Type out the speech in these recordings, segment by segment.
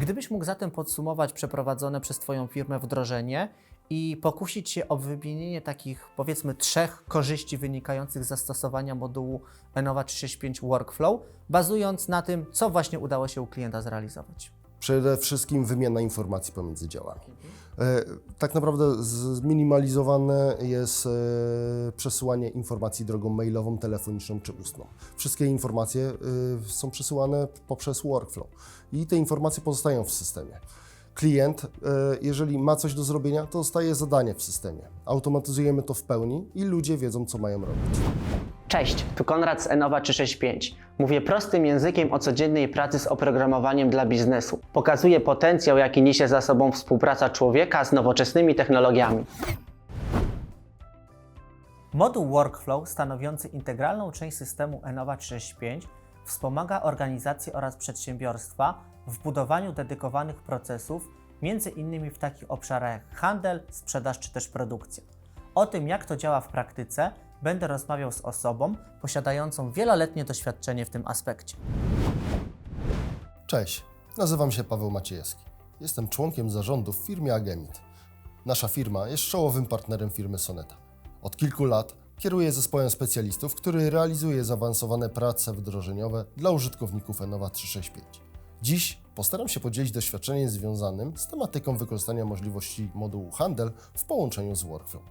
Gdybyś mógł zatem podsumować przeprowadzone przez Twoją firmę wdrożenie i pokusić się o wymienienie takich, powiedzmy, trzech korzyści wynikających z zastosowania modułu Enova 365 Workflow, bazując na tym, co właśnie udało się u klienta zrealizować. Przede wszystkim wymiana informacji pomiędzy działami. E, Tak naprawdę zminimalizowane jest e, przesyłanie informacji drogą mailową, telefoniczną czy ustną. Wszystkie informacje e, są przesyłane poprzez workflow i te informacje pozostają w systemie. Klient, jeżeli ma coś do zrobienia, to dostaje zadanie w systemie. Automatyzujemy to w pełni i ludzie wiedzą, co mają robić. Cześć, tu Konrad z Enova 365. Mówię prostym językiem o codziennej pracy z oprogramowaniem dla biznesu. Pokazuję potencjał, jaki niesie za sobą współpraca człowieka z nowoczesnymi technologiami. Moduł Workflow, stanowiący integralną część systemu Enova 365, wspomaga organizacje oraz przedsiębiorstwa w budowaniu dedykowanych procesów, między innymi w takich obszarach jak handel, sprzedaż czy też produkcja. O tym, jak to działa w praktyce, będę rozmawiał z osobą posiadającą wieloletnie doświadczenie w tym aspekcie. Cześć, nazywam się Paweł Maciejewski. Jestem członkiem zarządu w firmie Agemit. Nasza firma jest czołowym partnerem firmy Soneta. Od kilku lat kieruję zespołem specjalistów, który realizuje zaawansowane prace wdrożeniowe dla użytkowników Enova 365. Dziś postaram się podzielić doświadczeniem związanym z tematyką wykorzystania możliwości modułu handel w połączeniu z workflow.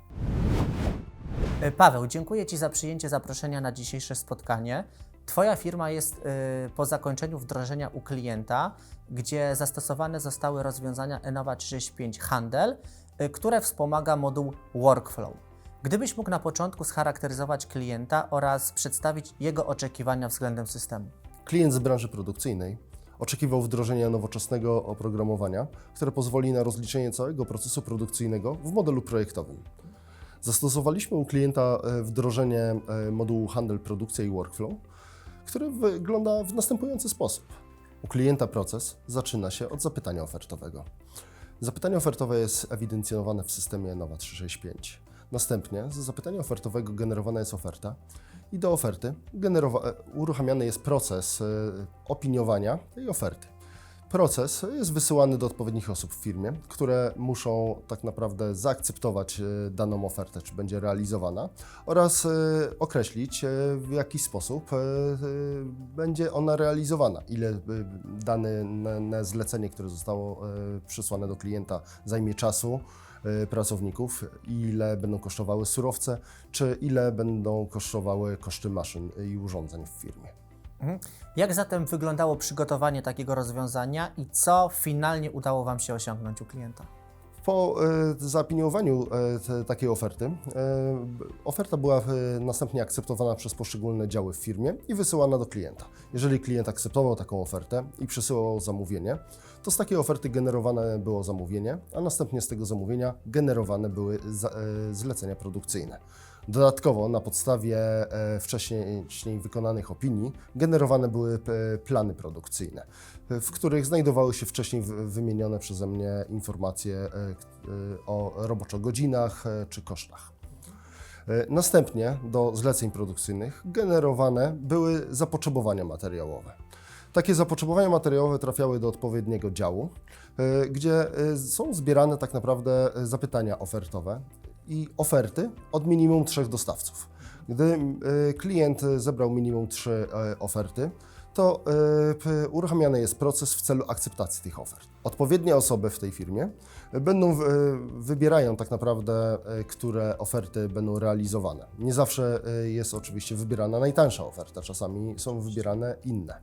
E, Paweł, dziękuję Ci za przyjęcie zaproszenia na dzisiejsze spotkanie. Twoja firma jest y, po zakończeniu wdrożenia u klienta, gdzie zastosowane zostały rozwiązania Enova 365 Handel, y, które wspomaga moduł Workflow. Gdybyś mógł na początku scharakteryzować klienta oraz przedstawić jego oczekiwania względem systemu. Klient z branży produkcyjnej oczekiwał wdrożenia nowoczesnego oprogramowania, które pozwoli na rozliczenie całego procesu produkcyjnego w modelu projektowym. Zastosowaliśmy u klienta e, wdrożenie e, modułu handel, produkcja i workflow, który wygląda w następujący sposób. U klienta proces zaczyna się od zapytania ofertowego. Zapytanie ofertowe jest ewidencjonowane w systemie Nowa 365. Następnie z zapytania ofertowego generowana jest oferta i do oferty uruchamiany jest proces e, opiniowania tej oferty. Proces jest wysyłany do odpowiednich osób w firmie, które muszą tak naprawdę zaakceptować e, daną ofertę, czy będzie realizowana, oraz e, określić, e, w jaki sposób będzie ona realizowana, ile dane zlecenie, które zostało przesłane do klienta, zajmie czasu pracowników, ile będą kosztowały surowce, czy ile będą kosztowały koszty maszyn i urządzeń w firmie. Mhm. Jak zatem wyglądało przygotowanie takiego rozwiązania i co finalnie udało Wam się osiągnąć u klienta? Po e, zaopiniowaniu e, takiej oferty, e, oferta była następnie akceptowana przez poszczególne działy w firmie i wysyłana do klienta. Jeżeli klient akceptował taką ofertę i przesyłał zamówienie, to z takiej oferty generowane było zamówienie, a następnie z tego zamówienia generowane były zlecenia produkcyjne. Dodatkowo na podstawie e, wcześniej wykonanych opinii generowane były p- plany produkcyjne, e, w których znajdowały się wcześniej wymienione przeze mnie informacje e, e, o roboczo-godzinach e, czy kosztach. E, Następnie do zleceń produkcyjnych generowane były zapotrzebowania materiałowe. Takie zapotrzebowania materiałowe trafiały do odpowiedniego działu, e, gdzie e, są zbierane tak naprawdę e, zapytania ofertowe i oferty od minimum trzech dostawców. Gdy e, klient zebrał minimum trzy e, oferty, to e, uruchamiany jest proces w celu akceptacji tych ofert. Odpowiednie osoby w tej firmie będą wybierają tak naprawdę, które oferty będą realizowane. Nie zawsze jest oczywiście wybierana najtańsza oferta, czasami są wybierane inne.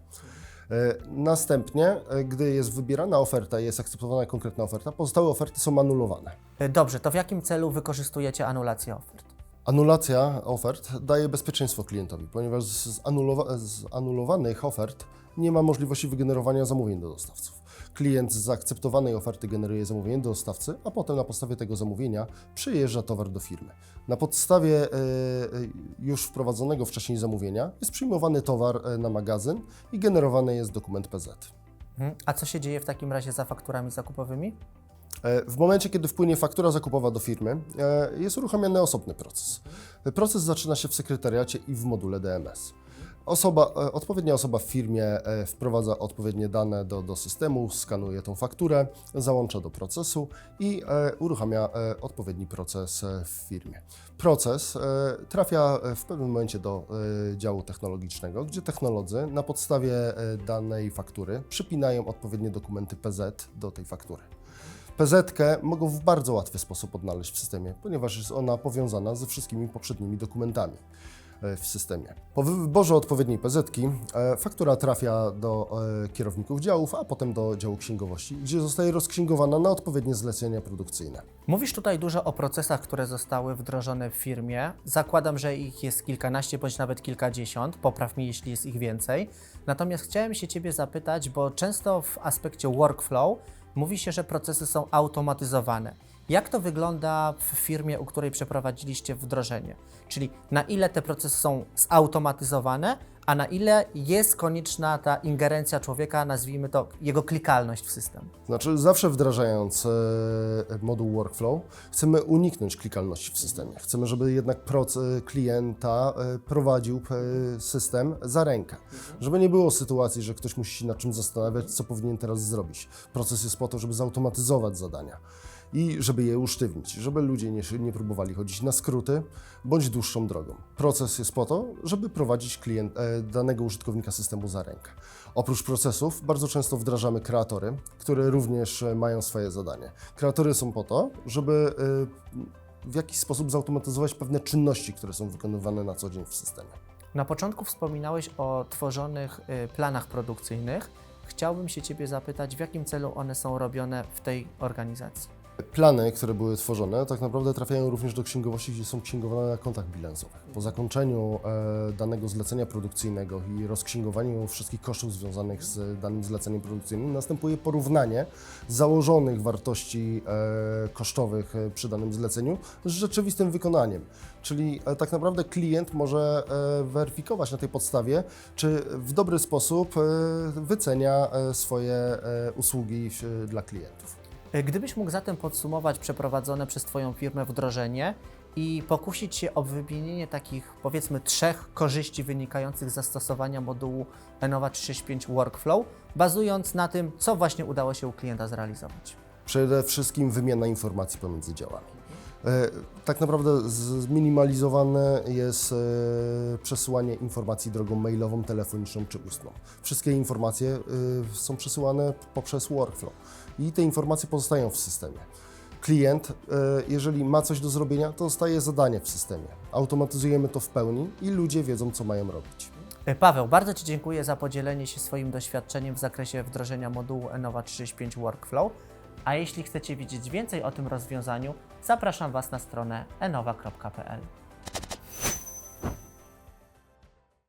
E, Następnie, e, gdy jest wybierana oferta i jest akceptowana konkretna oferta, pozostałe oferty są anulowane. E, Dobrze, to w jakim celu wykorzystujecie anulację ofert? Anulacja ofert daje bezpieczeństwo klientowi, ponieważ z, anulowa- z anulowanych ofert nie ma możliwości wygenerowania zamówień do dostawców. Klient z zaakceptowanej oferty generuje zamówienie do dostawcy, a potem na podstawie tego zamówienia przyjeżdża towar do firmy. Na podstawie e, e, już wprowadzonego wcześniej zamówienia jest przyjmowany towar e, na magazyn i generowany jest dokument PZ. Mhm. A co się dzieje w takim razie za fakturami zakupowymi? W momencie, kiedy wpłynie faktura zakupowa do firmy, jest uruchamiany osobny proces. Proces zaczyna się w sekretariacie i w module DMS. Osoba, e, odpowiednia osoba w firmie e, wprowadza odpowiednie dane do, do systemu, skanuje tą fakturę, załącza do procesu i e, uruchamia odpowiedni proces w firmie. Proces trafia w pewnym momencie do działu technologicznego, gdzie technolodzy na podstawie danej faktury przypinają odpowiednie dokumenty PZ do tej faktury. PZ mogą w bardzo łatwy sposób odnaleźć w systemie, ponieważ jest ona powiązana ze wszystkimi poprzednimi dokumentami w systemie. Po wyborze odpowiedniej PZ faktura trafia do e, kierowników działów, a potem do działu księgowości, gdzie zostaje rozksięgowana na odpowiednie zlecenia produkcyjne. Mówisz tutaj dużo o procesach, które zostały wdrożone w firmie. Zakładam, że ich jest kilkanaście bądź nawet kilkadziesiąt. Popraw mi, jeśli jest ich więcej. Natomiast chciałem się Ciebie zapytać, bo często w aspekcie workflow mówi się, że procesy są automatyzowane. Jak to wygląda w firmie, u której przeprowadziliście wdrożenie? Czyli na ile te procesy są zautomatyzowane, a na ile jest konieczna ta ingerencja człowieka, nazwijmy to jego klikalność w system? Znaczy, zawsze wdrażając e, moduł workflow, chcemy uniknąć klikalności w systemie. Chcemy, żeby jednak proces klienta e, prowadził e, system za rękę. Żeby nie było sytuacji, że ktoś musi się nad czym zastanawiać, co powinien teraz zrobić. Proces jest po to, żeby zautomatyzować zadania i żeby je usztywnić, żeby ludzie nie, nie próbowali chodzić na skróty bądź dłuższą drogą. Proces jest po to, żeby prowadzić klient, e, danego użytkownika systemu za rękę. Oprócz procesów bardzo często wdrażamy kreatory, które również e, mają swoje zadanie. Kreatory są po to, żeby e, w jakiś sposób zautomatyzować pewne czynności, które są wykonywane na co dzień w systemie. Na początku wspominałeś o tworzonych y, planach produkcyjnych. Chciałbym się Ciebie zapytać, w jakim celu one są robione w tej organizacji? Plany, które były tworzone, tak naprawdę trafiają również do księgowości, gdzie są księgowane na kontach bilansowych. Po zakończeniu e, danego zlecenia produkcyjnego i rozksięgowaniu wszystkich kosztów związanych z danym zleceniem produkcyjnym, następuje porównanie założonych wartości e, kosztowych e, przy danym zleceniu z rzeczywistym wykonaniem. Czyli e, tak naprawdę klient może e, weryfikować na tej podstawie, czy w dobry sposób e, wycenia e, swoje e, usługi e, dla klientów. Y, Gdybyś mógł zatem podsumować przeprowadzone przez Twoją firmę wdrożenie i pokusić się o wymienienie takich, powiedzmy, trzech korzyści wynikających z zastosowania modułu Enova 365 Workflow, bazując na tym, co właśnie udało się u klienta zrealizować. Przede wszystkim wymiana informacji pomiędzy działami. E, Tak naprawdę zminimalizowane jest e, przesyłanie informacji drogą mailową, telefoniczną czy ustną. Wszystkie informacje e, są przesyłane poprzez workflow i te informacje pozostają w systemie. Klient, jeżeli ma coś do zrobienia, to dostaje zadanie w systemie. Automatyzujemy to w pełni i ludzie wiedzą, co mają robić. Paweł, bardzo Ci dziękuję za podzielenie się swoim doświadczeniem w zakresie wdrożenia modułu Enova 365 Workflow. A jeśli chcecie wiedzieć więcej o tym rozwiązaniu, zapraszam Was na stronę enowa.pl.